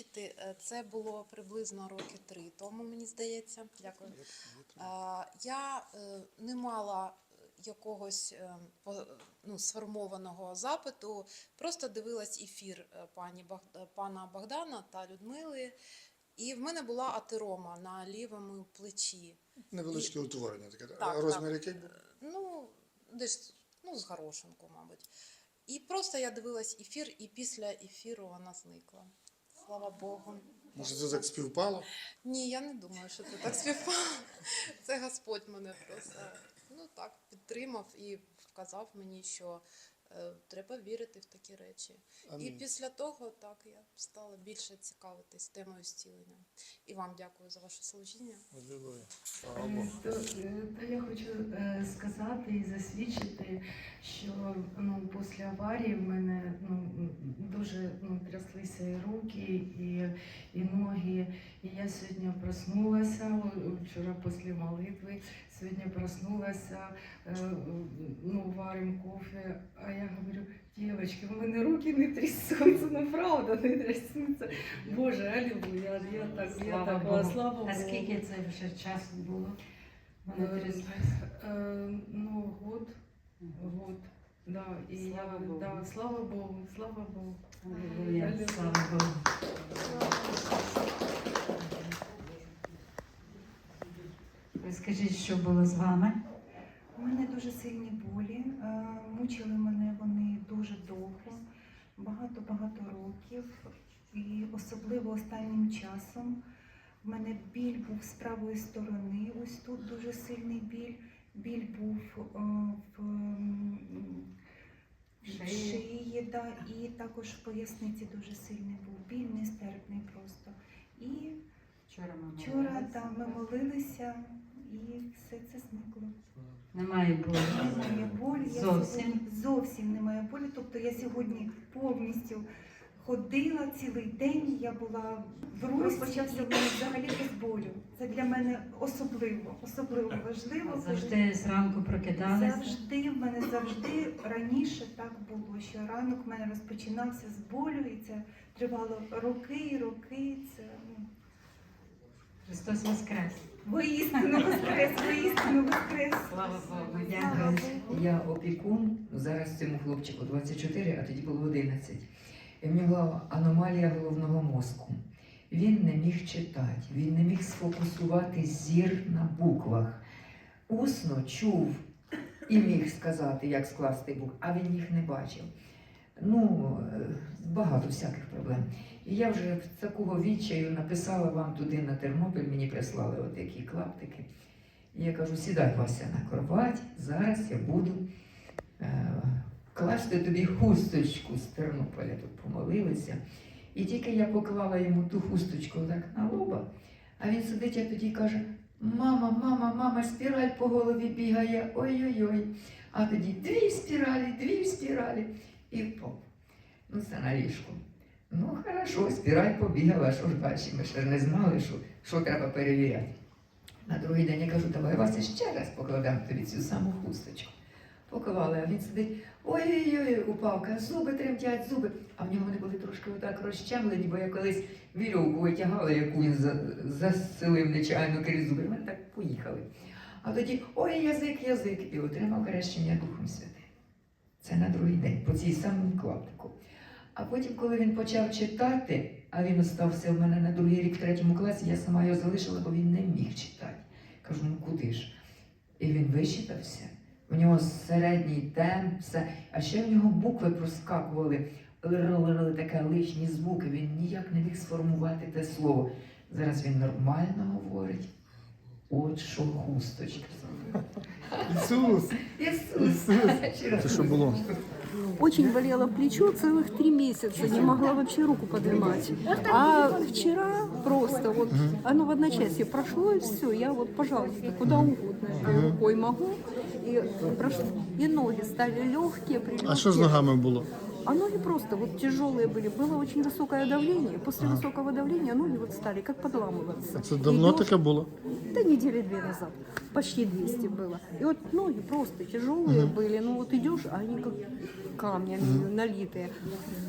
засвідчити. Е, Це було приблизно роки три тому, мені здається. Дякую. Я е, не мала якогось е, ну, сформованого запиту, просто дивилась ефір пані пана Богдана та Людмили. І в мене була атерома на лівому плечі. Невеличке утворення таке. Так, Розмір так. який? Ну, десь ну, з горошинку, мабуть. І просто я дивилась ефір, і після ефіру вона зникла. Слава Богу. Може, це так співпало? Ні, я не думаю, що це так співпало. Це Господь мене просто ну так підтримав і вказав мені, що е, треба вірити в такі речі. І після того так я стала більше цікавитись темою зцілення. І вам дякую за ваше служіння. Алілуя. Слава Богу. То, е, то я хочу е, сказати і засвідчити, що ну, після аварії в мене ну, дуже тряслися і руки, і, і ноги. І я сьогодні проснулася вчора після молитви. Сьогодні проснулася, е, ну, варим кофе, а я говорю, дівчатки, в мене руки не трясуться, ну правда не трясуться. Боже, алілуя, я так, я так, Богу. слава Богу. А скільки це вже часу було? Вони Е. Е, ну, год, год. Да, і Слава я, Богу. Да, слава Богу, слава Богу. Алілуя. слава Богу. Розкажіть, що було з вами? У мене дуже сильні болі. е, Мучили мене вони дуже довго, багато-багато років. І особливо останнім часом в мене біль був з правої сторони. Ось тут дуже сильний біль. Біль був е, в в Шиї. да, і також в поясниці дуже сильний був. Біль нестерпний просто. І Вчора ми вчора молились. да, ми молилися, і все це зникло. Немає болі. Немає болі. Я сьогодні зовсім немає болі. Тобто я сьогодні повністю ходила цілий день. Я була в русі. Розпочався в мене взагалі без болю. Це для мене особливо, особливо важливо. Завжди зранку прокидалися. Завжди в мене завжди раніше так було, що ранок в мене розпочинався з болю, і це тривало роки і роки. Це ну, Христос Воскрес. воістину воскрес, воістину воскрес. Слава Богу, Слава дякую. Я опікун, зараз цьому хлопчику 24, а тоді було 11. В нього аномалія головного мозку. Він не міг читати, він не міг сфокусувати зір на буквах. Усно чув і міг сказати, як скласти букви, а він їх не бачив. Ну, е, багато всяких проблем. І я вже в такого відчаю написала вам туди на Тернопіль, мені прислали от такі клаптики. І я кажу, сідай Вася на кровать, зараз я буду е, класти тобі хусточку з Тернополя. Тут помолилися. І тільки я поклала йому ту хусточку так на лоба, а він сидить, а тоді каже: Мама, мама, мама, спіраль по голові бігає, ой-ой-ой. А тоді дві спіралі, дві спіралі. І впав. Ну, це на ліжку. Ну, хорошо, спіраль побігала, що ж далі? Ми ще не знали, що, що треба перевіряти. На другий день я кажу, давай Вася ще раз покладемо тобі цю саму хусточку. Поклали, а він сидить, ой-ой-ой, упав, каже, зуби тремтять, зуби. А в нього вони були трошки отак розчемлені, бо я колись вірьовку витягала, яку він за- засилив нечайно крізь зуби. Ми так поїхали. А тоді ой, язик, язик, і отримав хрещення Духом Святим. Це на другий день, по цій самому клаптику. А потім, коли він почав читати, а він остався в мене на другий рік в третьому класі, я сама його залишила, бо він не міг читати. Кажу, ну куди ж? І він вичитався. У нього середній темп, все. А ще в нього букви проскакували, лирили таке лишні звуки. Він ніяк не міг сформувати те слово. Зараз він нормально говорить. От що хусточка. Ісус! Ісус! Це що було? Очень болело плечо целых три месяца, не могла вообще руку поднимать. А вчера просто вот оно в одночасье прошло и все, я вот, пожалуйста, куда угодно рукой могу. И, и ноги стали легкие, А що з ногами було? А ноги просто вот тяжелые были. Было очень высокое давление. После Ага. высокого давления ноги вот стали как подламываться. Це давно Идёшь- таке було? Да недели две назад. Почти 200 было. И вот ноги просто тяжелые были. Ну вот идешь, а они как камнями налитые.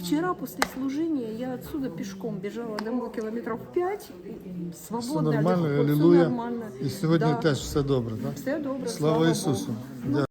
Вчера после служения я отсюда пешком бежала домой километров 5. Свободно. нормально, легко, всё аллилуйя. нормально. І сьогодні Да. теж все добре, так? Все добре. Слава Богу. Ісусу! Ну,